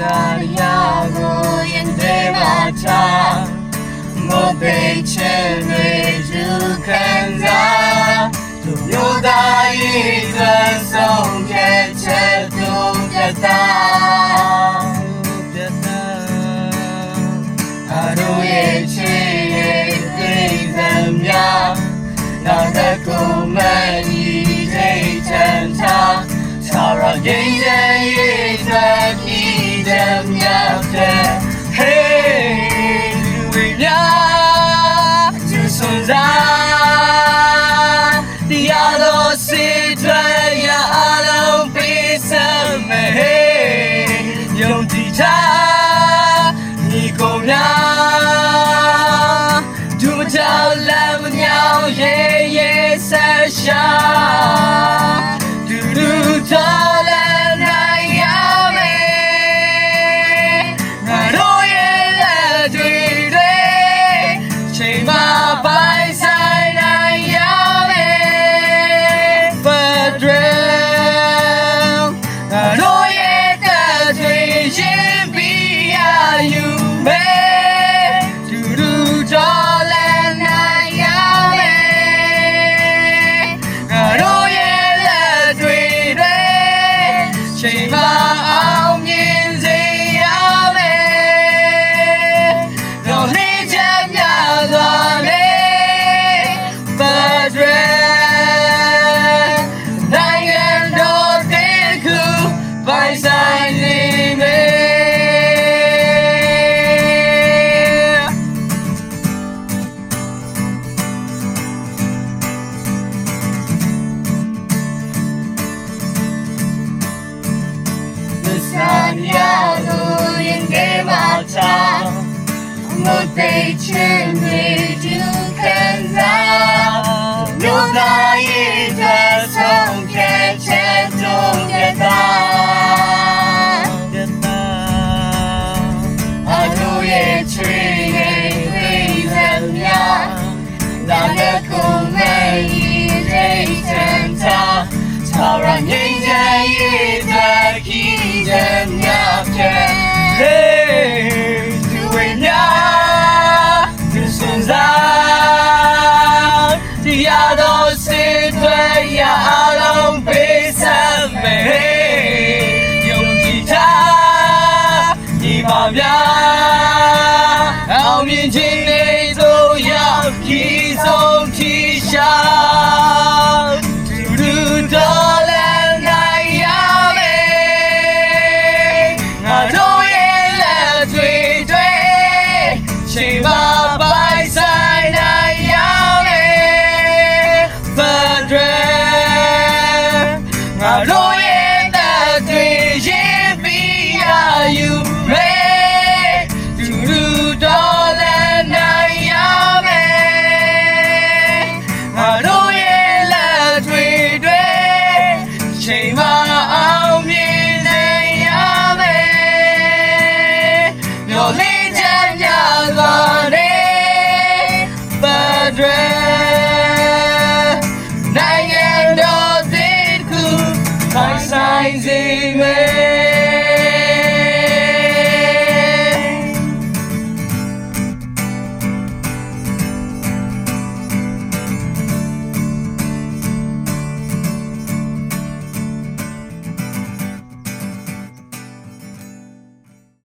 Sariago Yendremacha Modeche Neju Kanza Tu Yoda Ita Songkeche Tu Kata Aruye Cheye Trizamya Nada Kumani Jay Chanta Sara Jay ta la mnyao ye ye sa sha du du ta la na ya me na do ye la dui dui ချိန်မှာပိုင်ဆိုင်နိုင်ရမယ်ဘတ်ဒရယ်ငါတို့ရဲ့တဲ့တွေရင်ပြီးရယူမယ် မသိချင်နေသူခံစားမြို့သားရဲ့တဲ့ဆုံးဖြတ်ချက်တို့ကတာအတို့ရဲ့ချွေရဲ့သိစမြနာတဲ့ကုမဲ့ရဲ့ဒိတ်ချန်တာသာရငိမ့် iba bia. Ao miên chính này zo ya, ki song chi sha. Du du da la na ya me. ငါတို့ရဲ့လက်တွေတွေချိန်မှာပိုင်ဆိုင်နိုင်ရမယ်ဘတ်ဒရငါတို့ရဲ့ တ်ဒရနိုင်ငံတော်သစ်ခုပိုင်ဆိုင်စေမယ်